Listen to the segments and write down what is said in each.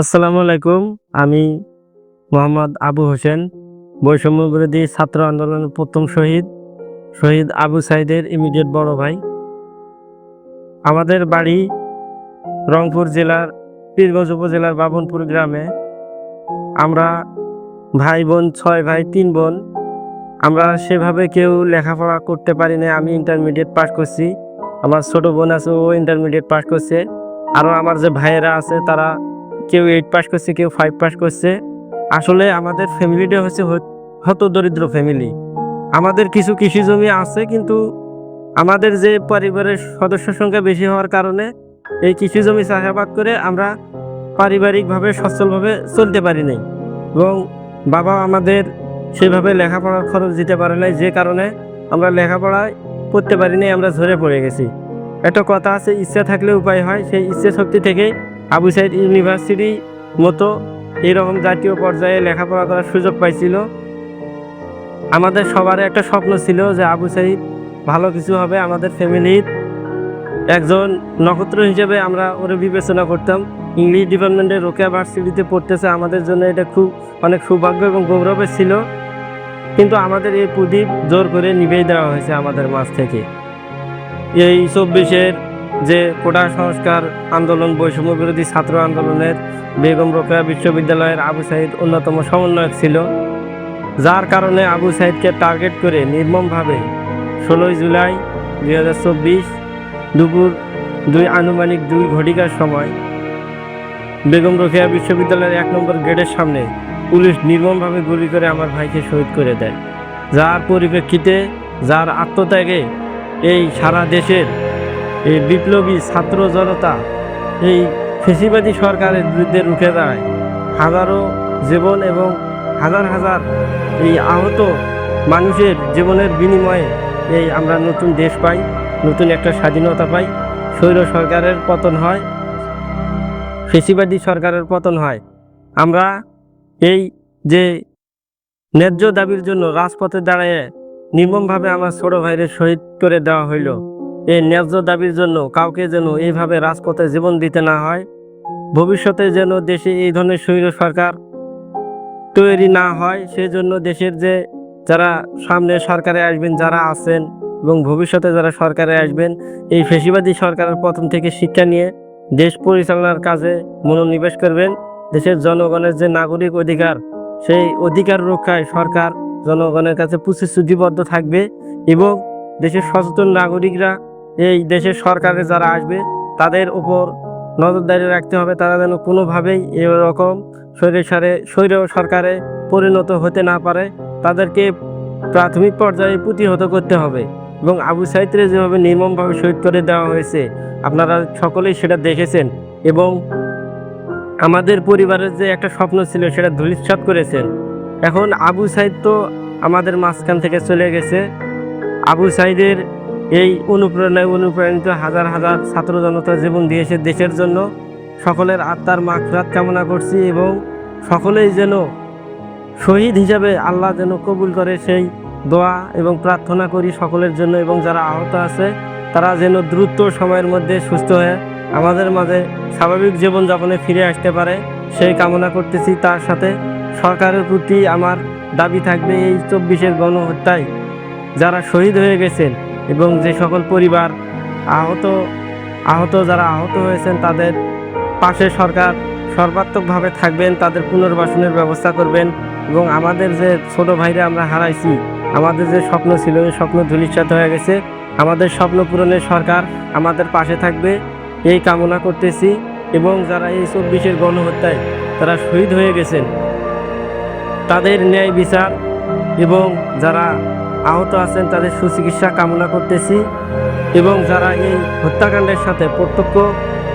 আসসালামু আলাইকুম। আমি মোহাম্মদ আবু হোসেন, বৈষম্য বিরোধী ছাত্র আন্দোলনের প্রথম শহীদ শহীদ আবু সাইদের ইমিডিয়েট বড় ভাই। আমাদের বাড়ি রংপুর জেলার পীরগঞ্জ উপজেলার বাবনপুর গ্রামে। আমরা ভাই বোন, ছয় ভাই, তিন বোন। আমরা সেভাবে কেউ লেখাপড়া করতে পারি না আমি ইন্টারমিডিয়েট পাস করছি। আমার ছোট বোন আছে, ও ইন্টারমিডিয়েট পাস করছে। আরও আমার যে ভাইয়েরা আছে, তারা কেউ এইট পাস করছে, কেউ ফাইভ পাস করছে। আসলে আমাদের ফ্যামিলিটা হচ্ছে হত- দরিদ্র ফ্যামিলি আমাদের কিছু কৃষি জমি আছে, কিন্তু আমাদের যে পরিবারের সদস্য সংখ্যা বেশি হওয়ার কারণে এই কৃষি জমি চাষাবাদ করে আমরা পারিবারিকভাবে সচ্ছলভাবে চলতে পারি নাই। এবং বাবা আমাদের সেভাবে লেখাপড়ার খরচ দিতে পারে নাই, যে কারণে আমরা লেখাপড়ায় পড়তে পারি নাই, আমরা ঝরে পড়ে গেছি। একটা কথা আছে, ইচ্ছা থাকলে উপায় হয়, সেই ইচ্ছে শক্তি থেকে আবু সাইদ ইউনিভার্সিটি মতো এরকম জাতীয় পর্যায়ে লেখাপড়া করার সুযোগ পাইছিল। আমাদের সবার একটা স্বপ্ন ছিল যে আবু সাইদ ভালো কিছু হবে আমাদের ফ্যামিলির। একজন নক্ষত্র হিসেবে আমরা ওরে বিবেচনা করতাম। ইংলিশ ডিপার্টমেন্টে রোকেয়া ভার্সিটিতে পড়তেছে, আমাদের জন্য এটা খুব, অনেক সৌভাগ্য এবং গৌরবের ছিল। কিন্তু আমাদের এই প্রদীপ জোর করে নিভেই দেওয়া হয়েছে আমাদের মাঝ থেকে। এই চব্বিশের যে কোটা সংস্কার আন্দোলন, বৈষম্য বিরোধী ছাত্র আন্দোলনের বেগম রোকেয়া বিশ্ববিদ্যালয়ের আবু সাইদ অন্যতম সমন্বয়ক ছিল, যার কারণে আবু সাইদকে টার্গেট করে নির্মমভাবে ষোলোই জুলাই দুই হাজার চব্বিশ দুপুর দুই আনুমানিক দুই ঘটিকার সময় বেগম রোকেয়া বিশ্ববিদ্যালয়ের এক নম্বর গেটের সামনে পুলিশ নির্মমভাবে গুলি করে আমার ভাইকে শহীদ করে দেয়। যার পরিপ্রেক্ষিতে, যার আত্মত্যাগে এই সারা দেশের এই বিপ্লবী ছাত্র জনতা, এই ফেসিবাদী সরকারের বিরুদ্ধে রুখে দাঁড়ায়। হাজারো জীবন এবং হাজার হাজার এই আহত মানুষের জীবনের বিনিময়ে এই আমরা নতুন দেশ পাই, নতুন একটা স্বাধীনতা পাই। স্বৈর সরকারের পতন হয়, ফেসিবাদী সরকারের পতন হয়। আমরা এই যে ন্যায্য দাবির জন্য রাজপথে দাঁড়িয়ে নির্মমভাবে আমার ছোট ভাইয়ের শহীদ করে দেওয়া হইল। এই ন্যায্য দাবির জন্য কাউকে যেন এইভাবে রাজপথে জীবন দিতে না হয়, ভবিষ্যতে যেন দেশে এই ধরনের স্বৈর সরকার তৈরি না হয়, সেজন্য দেশের যে যারা সামনে সরকারে আসবেন, যারা আছেন এবং ভবিষ্যতে যারা সরকারে আসবেন, এই ফেসিবাদী সরকারের প্রথম থেকে শিক্ষা নিয়ে দেশ পরিচালনার কাজে মনোনিবেশ করবেন। দেশের জনগণের যে নাগরিক অধিকার, সেই অধিকার রক্ষায় সরকার জনগণের কাছে প্রতিশ্রুতিবদ্ধ থাকবে এবং দেশের সচেতন নাগরিকরা এই দেশের সরকারে যারা আসবে, তাদের উপর নজরদারি রাখতে হবে। তারা যেন কোনোভাবেই এরকম স্বৈরসারে স্বৈর সরকারে পরিণত হতে না পারে। তাদেরকে প্রাথমিক পর্যায়ে প্রতিহত করতে হবে এবং আবু সাইদরে যেভাবে নির্মমভাবে শহীদ করে দেওয়া হয়েছে, আপনারা সকলেই সেটা দেখেছেন এবং আমাদের পরিবারের যে একটা স্বপ্ন ছিল, সেটা ধূলিসাৎ করেছেন। এখন আবু সাইদ তো আমাদের মাঝখান থেকে চলে গেছে। আবু সাইদের এই অনুপ্রেরণায় অনুপ্রাণিত হাজার হাজার ছাত্র জনতা জীবন দিয়েছে দেশের জন্য। সকলের আত্মার মাগফিরাত কামনা করছি এবং সকলেই যেন শহীদ হিসাবে আল্লাহ যেন কবুল করে সেই দোয়া এবং প্রার্থনা করি সকলের জন্য এবং যারা আহত আছে, তারা যেন দ্রুত সময়ের মধ্যে সুস্থ হয়ে আমাদের মাঝে স্বাভাবিক জীবনযাপনে ফিরে আসতে পারে। সেই কামনা করতেছি। তার সাথে সরকারের প্রতি আমার দাবি থাকবে এই চব্বিশের গণহত্যায়। যারা শহীদ হয়ে গেছেন এবং যে সকল পরিবার আহত আহত যারা আহত হয়েছেন, তাদের পাশে সরকার সর্বাত্মকভাবে থাকবেন, তাদের পুনর্বাসনের ব্যবস্থা করবেন এবং আমাদের যে ছোট ভাইরা আমরা হারাইছি, আমাদের যে স্বপ্ন ছিল, এই স্বপ্ন ধূলিসাৎ হয়ে গেছে, আমাদের স্বপ্ন পূরণের সরকার আমাদের পাশে থাকবে, এই কামনা করতেছি এবং যারা এই চব্বিশের গণহত্যায় তারা শহীদ হয়ে গেছেন, তাদের ন্যায় বিচার এবং যারা আহত আছেন তাদের সুচিকিৎসা কামনা করতেছি এবং যারা এই হত্যাকাণ্ডের সাথে প্রত্যক্ষ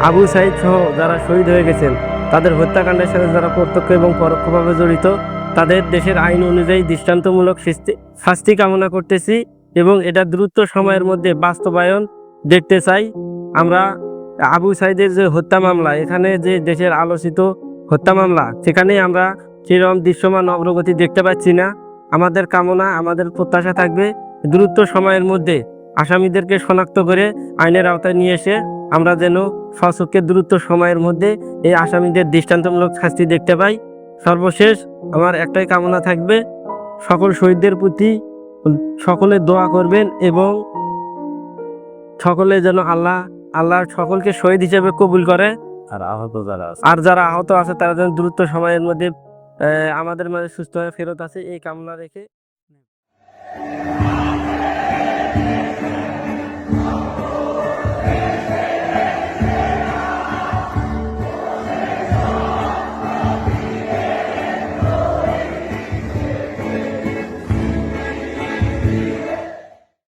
আবু সাইদ সহ যারা শহীদ হয়ে গেছেন, তাদের হত্যাকাণ্ডের সাথে যারা প্রত্যক্ষ এবং পরোক্ষভাবে জড়িত, তাদের দেশের আইন অনুযায়ী দৃষ্টান্তমূলক শাস্তি- শাস্তি কামনা করতেছি এবং এটা দ্রুত সময়ের মধ্যে বাস্তবায়ন দেখতে চাই। আমরা আবু সাইদের যে হত্যা মামলা, এখানে যে দেশের আলোচিত হত্যা মামলা সেখানে আমরা সেরকম দৃশ্যমান অগ্রগতি দেখতে পাচ্ছি না। আমাদের কামনা আমাদের প্রত্যাশা থাকবে। দ্রুত সময়ের মধ্যে আসামিদেরকে শনাক্ত করে আইনের আওতায় নিয়ে এসে আমরা যেন সচককে দ্রুত সময়ের মধ্যে এই আসামিদের দৃষ্টান্তমূলক শাস্তি দেখতে পাই। সর্বশেষ আমার একটাই কামনা থাকবে সকল শহীদদের প্রতি সকলে দোয়া করবেন এবং সকলে যেন আল্লাহ আল্লাহ সকলকে শহীদ হিসেবে কবুল করে। আর আহত যারা আর যারা আহত আছে তারা যেন দ্রুত সময়ের মধ্যে আমাদের মাঝে সুস্থ হয়ে ফেরত আছে এই কামনা রেখে।